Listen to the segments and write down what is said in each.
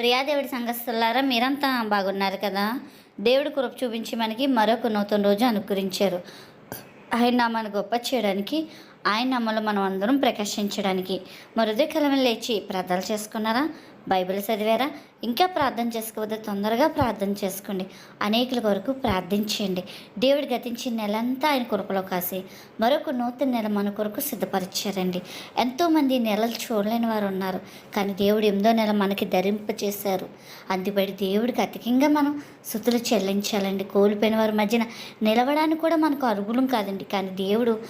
ప్రియాదేవుడి సంఘస్థులారా మీరంతా బాగున్నారు కదా? దేవుడి కృప చూపించి మనకి మరొక నూతన రోజు అనుకరించారు. ఆయన నామాన్ని గొప్ప చేయడానికి ఆయన నామలు మనం అందరం ప్రకాశించడానికి. మరుదే కలమ లేచి ప్రార్థనలు చేసుకున్నారా? బైబిల్ చదివారా? ఇంకా ప్రార్థన చేసుకోవద్దు తొందరగా ప్రార్థన చేసుకోండి. అనేకుల కొరకు ప్రార్థించండి. దేవుడు గతించిన నెలంతా ఆయన కృపలో కాసి మరొక నూతన నెల మన కొరకు సిద్ధపరిచారండి. ఎంతోమంది నెలలు చూడలేని వారు ఉన్నారు కానీ దేవుడు ఎనిమిదో నెల మనకి ధరింప చేశారు అందుబడి దేవుడికి అధికంగా మనం శుతులు చెల్లించాలండి. కోల్పోయిన వారి మధ్యన నిలవడానికి కూడా మనకు అర్హులం కాదండి. కానీ దేవుడు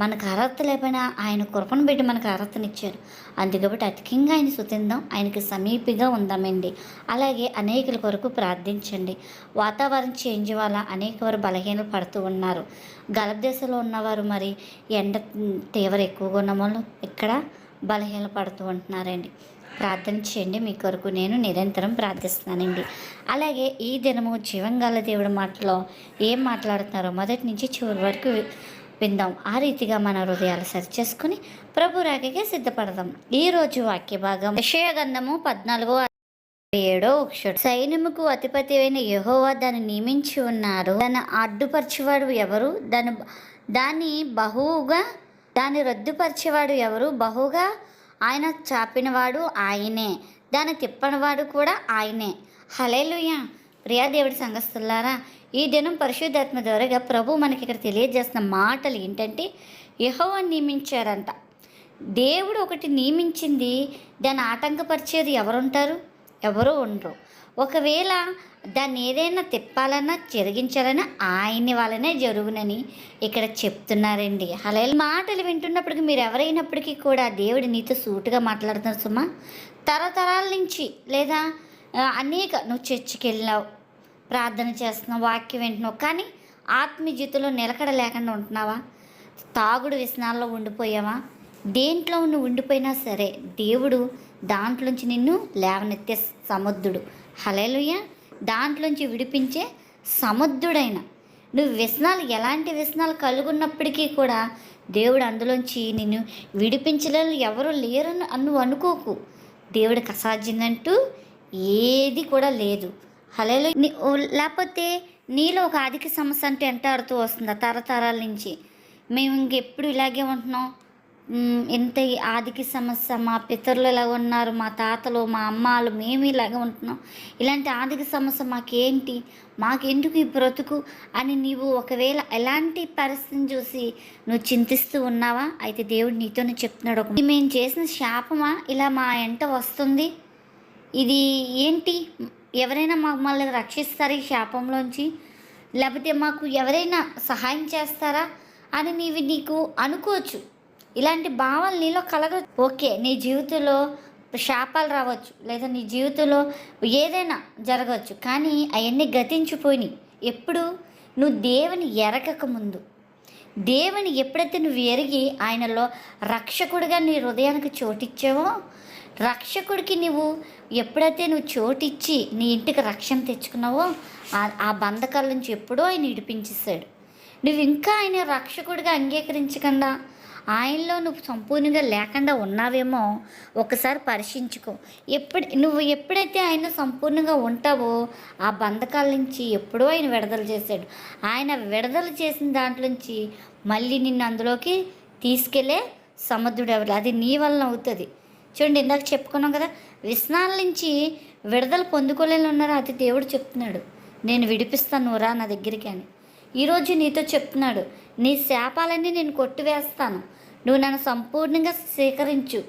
మనకు అర్హత లేకపోయినా ఆయన కృపను పెట్టి మనకు అర్హతనిచ్చారు అందుకబట్టి అధికంగా ఆయన శుతిందాం ఆయనకి సమీపిగా ఉందామండి. అలాగే అనేకుల కొరకు ప్రార్థించండి. వాతావరణం చేంజ్ వల్ల అనేక వారు బలహీనలు పడుతూ ఉన్నారు. గల్ఫ్ దేశంలో ఉన్నవారు మరి ఎండ తీవ్ర ఎక్కువగా ఉన్న వాళ్ళు ఇక్కడ బలహీన పడుతూ ఉంటున్నారండి. ప్రార్థన చేయండి. మీ కొరకు నేను నిరంతరం ప్రార్థిస్తున్నానండి. అలాగే ఈ దినము జీవంగాల దేవుడి మాటలో ఏం మాట్లాడుతున్నారో మొదటి నుంచి చివరి వరకు విందాం. ఆ రీతిగా మన హృదయాలు సరిచేసుకుని ప్రభు రాకకే సిద్ధపడదాం. ఈ రోజు వాక్య భాగం విషయగంధము పద్నాలుగో ఏడో అక్షరం సైన్యముకు అధిపతి అయిన యహోవా దాన్ని నియమించి ఉన్నారు. దాన్ని అడ్డుపరిచేవాడు ఎవరు? దాని దాన్ని బహువుగా దాన్ని రద్దుపరిచేవాడు ఎవరు? బహుగా ఆయన చాపినవాడు ఆయనే. దాన్ని తిప్పనివాడు కూడా ఆయనే. హలేలుయ ప్రియా దేవుడి సంఘస్థులారా ఈ దినం పరిశుద్ధాత్మ ద్వారాగా ప్రభు మనకి ఇక్కడ తెలియజేస్తున్న మాటలు ఏంటంటే యహోవా నియమించారంట దేవుడు ఒకటి నియమించింది దాన్ని ఆటంకపరిచేది ఎవరుంటారు? ఎవరు ఉండరు. ఒకవేళ దాన్ని ఏదైనా తిప్పాలన్నా చెరిగించాలన్నా ఆయన్ని వాళ్ళనే జరుగునని ఇక్కడ చెప్తున్నారండి. అలా మాటలు వింటున్నప్పటికీ మీరు ఎవరైనప్పటికీ కూడా దేవుడి నీతో సూటుగా మాట్లాడుతున్నారు సుమా. తరతరాల నుంచి లేదా అనేక నువ్వు చర్చికి వెళ్ళినావు ప్రార్థన చేస్తున్నావు వాక్యం వింటున్నావు కానీ ఆత్మీయతలో నిలకడ లేకుండా ఉంటున్నావా? తాగుడు వ్యసనాల్లో ఉండిపోయావా? దేంట్లో నువ్వు ఉండిపోయినా సరే దేవుడు దాంట్లోంచి నిన్ను లేవనెత్తే సముద్రుడు హలేలుయ్య దాంట్లోంచి విడిపించే సముద్రుడైన నువ్వు వ్యసనాలు ఎలాంటి వ్యసనాలు కలుగున్నప్పటికీ కూడా దేవుడు అందులోంచి నిన్ను విడిపించలేని ఎవరు లేరని నువ్వు అనుకోకు. దేవుడికి అసాధ్యందంటూ ఏది కూడా లేదు. హలేలు లేకపోతే నీలో ఒక ఆర్థిక సమస్య అంటే ఎంటాడుతూ వస్తుంది? తరతరాల నుంచి. మేము ఇంకెప్పుడు ఇలాగే ఉంటున్నాం? ఎంత ఆర్థిక సమస్య? మా పితరులు ఇలా ఉన్నారు? మా తాతలు మా అమ్మాలు మేము ఇలాగే ఉంటున్నాం. ఇలాంటి ఆర్థిక సమస్య మాకేంటి? మాకెందుకు ఈ బ్రతుకు? అని నీవు ఒకవేళ ఎలాంటి పరిస్థితిని చూసి నువ్వు చింతిస్తూ ఉన్నావా? అయితే దేవుడు నీతోనే చెప్తున్నాడు. ఒక మేము చేసిన శాపమా? ఇలా మా ఎంట వస్తుంది? ఇది ఏంటి? ఎవరైనా మమ్మల్ని రక్షిస్తారు ఈ శాపంలోంచి? లేకపోతే మాకు ఎవరైనా సహాయం చేస్తారా అని నీవి నీకు అనుకోవచ్చు. ఇలాంటి భావాలు నీలో కలగ ఓకే నీ జీవితంలో శాపాలు రావచ్చు. లేదా నీ జీవితంలో ఏదైనా జరగవచ్చు. కానీ అవన్నీ గతించిపోయినాయి. ఎప్పుడు? నువ్వు దేవుని ఎరగక ముందు. దేవుని ఎప్పుడైతే నువ్వు ఎరిగి ఆయనలో రక్షకుడిగా నీ హృదయానికి చోటిచ్చావో రక్షకుడికి నువ్వు ఎప్పుడైతే నువ్వు చోటిచ్చి నీ ఇంటికి రక్షణ తెచ్చుకున్నావో ఆ- బంధకాల నుంచి ఎప్పుడో ఆయన ఇడిపించేశాడు నువ్వు ఇంకా ఆయన రక్షకుడిగా అంగీకరించకుండా ఆయనలో నువ్వు సంపూర్ణంగా లేకుండా ఉన్నావేమో ఒకసారి పరిశీలించుకో ఎప్పుడు నువ్వు ఎప్పుడైతే ఆయన సంపూర్ణంగా ఉంటావో ఆ బంధకాల నుంచి ఎప్పుడో ఆయన విడుదల చేశాడు. ఆయన విడుదల చేసిన దాంట్లోంచి మళ్ళీ నిన్ను అందులోకి తీసుకెళ్ళే సముద్రుడు ఎవరు? అది నీ వలన అవుతుంది. చూడండి ఇందాక చెప్పుకున్నాం కదా విస్నాల నుంచి విడుదల పొందుకోలేని ఉన్నారు? అది దేవుడు చెప్తున్నాడు. నేను విడిపిస్తాను రా నా దగ్గరికి అని. ఈరోజు నీతో చెప్తున్నాడు నీ శాపాలన్నీ నేను కొట్టివేస్తాను. నువ్వు నన్ను సంపూర్ణంగా స్వీకరించు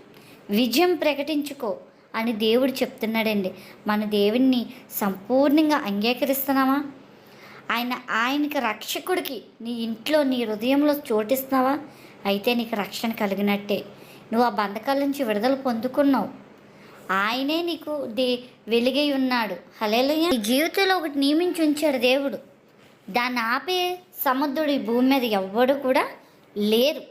విజయం ప్రకటించుకో అని దేవుడు చెప్తున్నాడండి. మన దేవుణ్ణి సంపూర్ణంగా అంగీకరిస్తున్నామా ఆయన ఆయనకి రక్షకుడికి నీ ఇంట్లో నీ హృదయంలో చోటిస్తున్నావా అయితే నీకు రక్షణ కలిగినట్టే. నువ్వు ఆ బంధకాల నుంచి విడుదల పొందుకున్నావు. ఆయనే నీకు దే వెలుగై ఉన్నాడు. హలేలుయ నీ జీవితంలో ఒకటి నియమించి ఉంచాడు దేవుడు. దాన్ని ఆపే సముద్రుడు ఈ భూమి మీద ఎవ్వడు కూడా లేరు.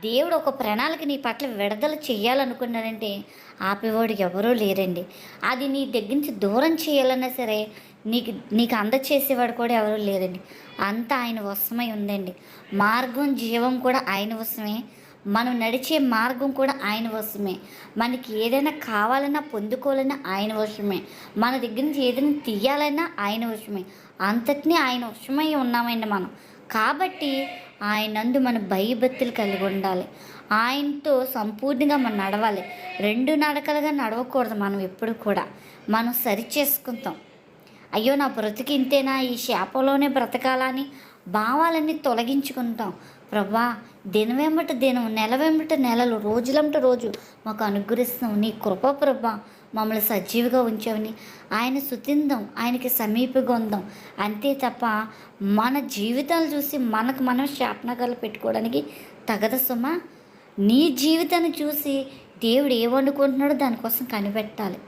దేవుడు ఒక ప్రణాళిక నీ పట్ల విడుదల చేయాలనుకున్నాడంటే ఆపేవాడు ఎవరూ లేరండి. అది నీ దగ్గర నుంచి దూరం చేయాలన్నా సరే నీకు నీకు అందచేసేవాడు కూడా ఎవరూ లేరండి. అంతా ఆయన వశమై ఉందండి. మార్గం జీవం కూడా ఆయన వశమే మనం నడిచే మార్గం కూడా ఆయన వశమే. మనకి ఏదైనా కావాలన్నా పొందుకోవాలన్నా ఆయన వశమే. మన దగ్గర నుంచి ఏదైనా తీయాలన్నా ఆయన వశమే. అంతటినీ ఆయన వశమై ఉన్నామండి మనం. కాబట్టి ఆయనందు మన భయభక్తులు కలిగి ఉండాలి. ఆయనతో సంపూర్ణంగా మనం నడవాలి. రెండు నడకలుగా నడవకూడదు మనం ఎప్పుడు కూడా. మనం సరి చేసుకుంటాం. అయ్యో నా బ్రతికి ఇంతేనా? ఈ శాపంలోనే బ్రతకాలని భావాలన్నీ తొలగించుకుంటాం. ప్రభా దినవెంబట దినం నెల వెంబట నెలలు రోజులంట రోజు మాకు అనుగ్రహిస్తాం నీ కృప ప్రభా మమ్మల్ని సజీవిగా ఉంచావని. ఆయన సుతిందాం ఆయనకి సమీపంగా ఉందాం. అంతే తప్ప మన జీవితాలు చూసి మనకు మనం శాపనగాలు పెట్టుకోవడానికి తగదు సుమా. నీ జీవితాన్ని చూసి దేవుడు ఏమనుకుంటున్నాడో దానికోసం కనిపెట్టాలి.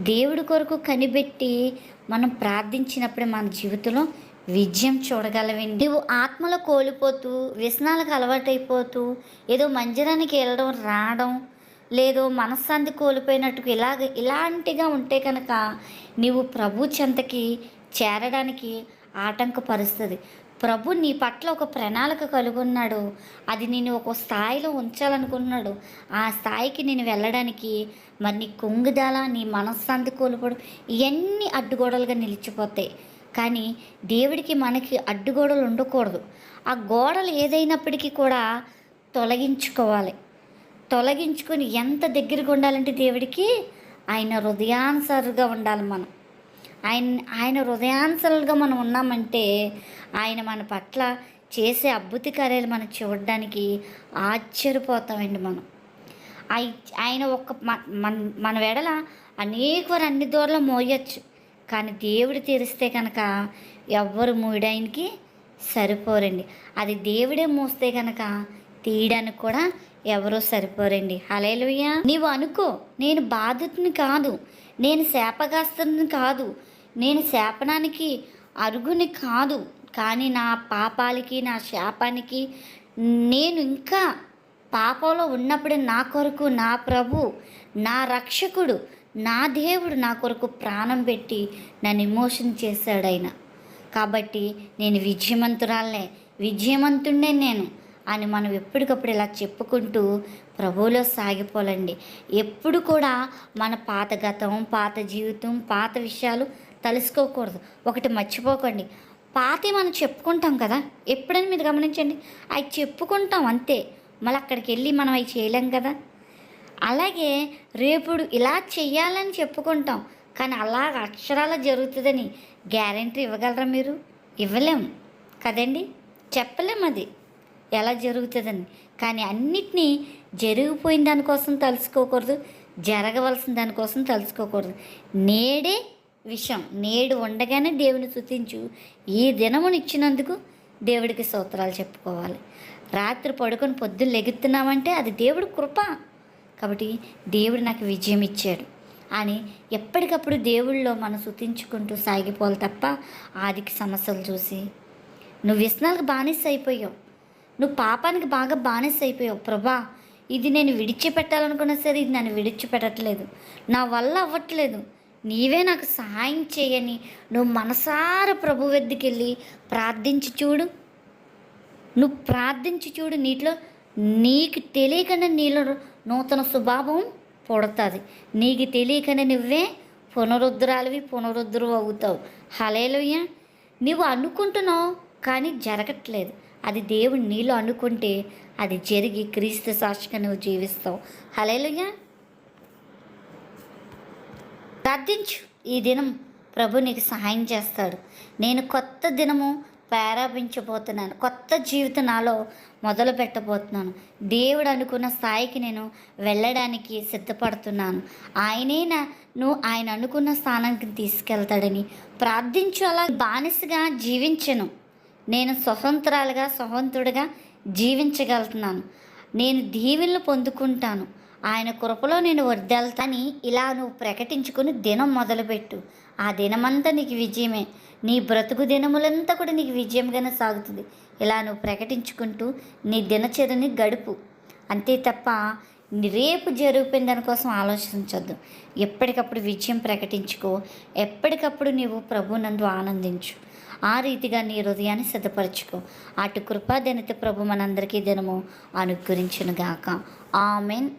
దేవుడి కొరకు కనిపెట్టి మనం ప్రార్థించినప్పుడే మన జీవితంలో విజయం చూడగలవండి. నువ్వు ఆత్మలో కోల్పోతూ వ్యసనాలకు అలవాటైపోతూ ఏదో మంజరానికి వెళ్ళడం రావడం లేదో మనశ్శాంతి కోల్పోయినట్టుకు ఇలాగ ఇలాంటిగా ఉంటే కనుక నీవు ప్రభు చెంతకి చేరడానికి ఆటంకపరుస్తుంది. ప్రభు నీ పట్ల ఒక ప్రణాళిక కలుగున్నాడు. అది నేను ఒక స్థాయిలో ఉంచాలనుకున్నాడు. ఆ స్థాయికి నేను వెళ్ళడానికి మరి నీ కుంగుదల నీ మనశ్శాంతి కోల్పోవడం ఇవన్నీ అడ్డుగోడలుగా నిలిచిపోతాయి. కానీ దేవుడికి మనకి అడ్డుగోడలు ఉండకూడదు. ఆ గోడలు ఏదైనప్పటికీ కూడా తొలగించుకోవాలి. తొలగించుకొని ఎంత దగ్గరగా ఉండాలంటే దేవుడికి? ఆయన హృదయానుసారుగా ఉండాలి మనం. ఆయన ఆయన హృదయానుసరులుగా మనం ఉన్నామంటే ఆయన మన పట్ల చేసే అద్భుత కార్యాలు మనం చూడడానికి ఆశ్చర్యపోతామండి మనం. ఆయ- ఆయన ఒక్క మన మన వెడల అనేక అన్ని దూరంలో మోయచ్చు. కానీ దేవుడు తీరిస్తే కనుక ఎవ్వరు మూయడానికి సరిపోరండి. అది దేవుడే మూస్తే కనుక తీయడానికి కూడా ఎవరో సరిపోరండి. హలేలుయ్య నీవు అనుకో నేను బాధితుని కాదు నేను శాపగాస్తుని కాదు నేను శాపనానికి అరుగుని కాదు కానీ నా పాపాలకి నా శాపానికి నేను ఇంకా పాపంలో ఉన్నప్పుడు నా కొరకు నా ప్రభు నా రక్షకుడు నా దేవుడు నా కొరకు ప్రాణం పెట్టి నన్ను ఇమోషన్ చేశాడు ఆయన కాబట్టి నేను విజయవంతురాలనే విజయవంతుండే నేను అని మనం ఎప్పటికప్పుడు ఇలా చెప్పుకుంటూ ప్రభువులో సాగిపోలండి ఎప్పుడు కూడా మన పాత గతం పాత జీవితం పాత విషయాలు తలుసుకోకూడదు. ఒకటి మర్చిపోకండి. పాతే మనం చెప్పుకుంటాం కదా? ఎప్పుడైనా మీరు గమనించండి. అవి చెప్పుకుంటాం అంతే. మళ్ళీ అక్కడికి వెళ్ళి మనం అవి చేయలేం కదా? అలాగే రేపుడు ఇలా చెయ్యాలని చెప్పుకుంటాం కానీ అలా అక్షరాల జరుగుతుందని గ్యారంటీ ఇవ్వగలరా మీరు? ఇవ్వలేం. కదండి? చెప్పలేం అది. ఎలా జరుగుతుందని. కానీ అన్నిటినీ జరిగిపోయిన దానికోసం తలుసుకోకూడదు జరగవలసిన దానికోసం తలుసుకోకూడదు. నేడే విషయం. నేడు ఉండగానే దేవుని స్థుతించు ఈ దినమును ఇచ్చినందుకు దేవుడికి స్తోత్రాలు చెప్పుకోవాలి. రాత్రి పడుకొని పొద్దున్న లెగుతున్నామంటే అది దేవుడి కృప. కాబట్టి దేవుడు నాకు విజయం ఇచ్చాడు. అని ఎప్పటికప్పుడు దేవుళ్ళలో మనం శుతించుకుంటూ సాగిపోవాలి తప్ప ఆదికి సమస్యలు చూసి నువ్వు వ్యసనాలకు బానిస అయిపోయావు. నువ్వు పాపానికి బాగా బానిస అయిపోయావు. ప్రభా ఇది నేను విడిచిపెట్టాలనుకున్నా సరే ఇది నన్ను విడిచిపెట్టట్లేదు. నా వల్ల అవ్వట్లేదు. నీవే నాకు సహాయం చేయని నువ్వు మనసార ప్రభు వద్దకెళ్ళి ప్రార్థించి చూడు. నువ్వు ప్రార్థించి చూడు నీటిలో నీకు తెలియకుండా నీలో నూతన స్వభావం పుడతాది. నీకు తెలియకనే నువ్వే పునరుద్ధరాలవి పునరుద్ధరు అవుతావు. హలేలుయ్య నువ్వు అనుకుంటున్నావు కానీ జరగట్లేదు. అది దేవుడు నీలో అనుకుంటే అది జరిగి క్రీస్తు సాక్షిగా నువ్వు జీవిస్తావు. హలేలుయ్య ప్రార్థించు. ఈ దినం ప్రభు నీకు సహాయం చేస్తాడు. నేను కొత్త దినము ప్రారంభించబోతున్నాను. కొత్త జీవితం నాలో మొదలు పెట్టబోతున్నాను. దేవుడు అనుకున్న స్థాయికి నేను వెళ్ళడానికి సిద్ధపడుతున్నాను. ఆయనే నువ్వు ఆయన అనుకున్న స్థానానికి తీసుకెళ్తాడని ప్రార్థించు. అలా బానిసగా జీవించను. నేను స్వతంత్రాలుగా స్వతంత్రుడిగా జీవించగలుగుతున్నాను. నేను దీవెనలు పొందుకుంటాను. ఆయన కృపలో నేను వర్దెళ్తాని ఇలా నువ్వు ప్రకటించుకుని దినం మొదలుపెట్టు. ఆ దినమంతా నీకు విజయమే. నీ బ్రతుకు దినములంతా కూడా నీకు విజయంగానే సాగుతుంది. ఇలా నువ్వు ప్రకటించుకుంటూ నీ దినచర్యని గడుపు. అంతే తప్ప రేపు జరిగిపోయిన దానికోసం ఆలోచించొద్దు. ఎప్పటికప్పుడు విజయం ప్రకటించుకో. ఎప్పటికప్పుడు నీవు ప్రభునందు ఆనందించు. ఆ రీతిగా నీ హృదయాన్ని సిద్ధపరచుకో. అటు కృపా దినత ప్రభు మనందరికీ దినము అనుగ్రహించునుగాక. ఆమెన్.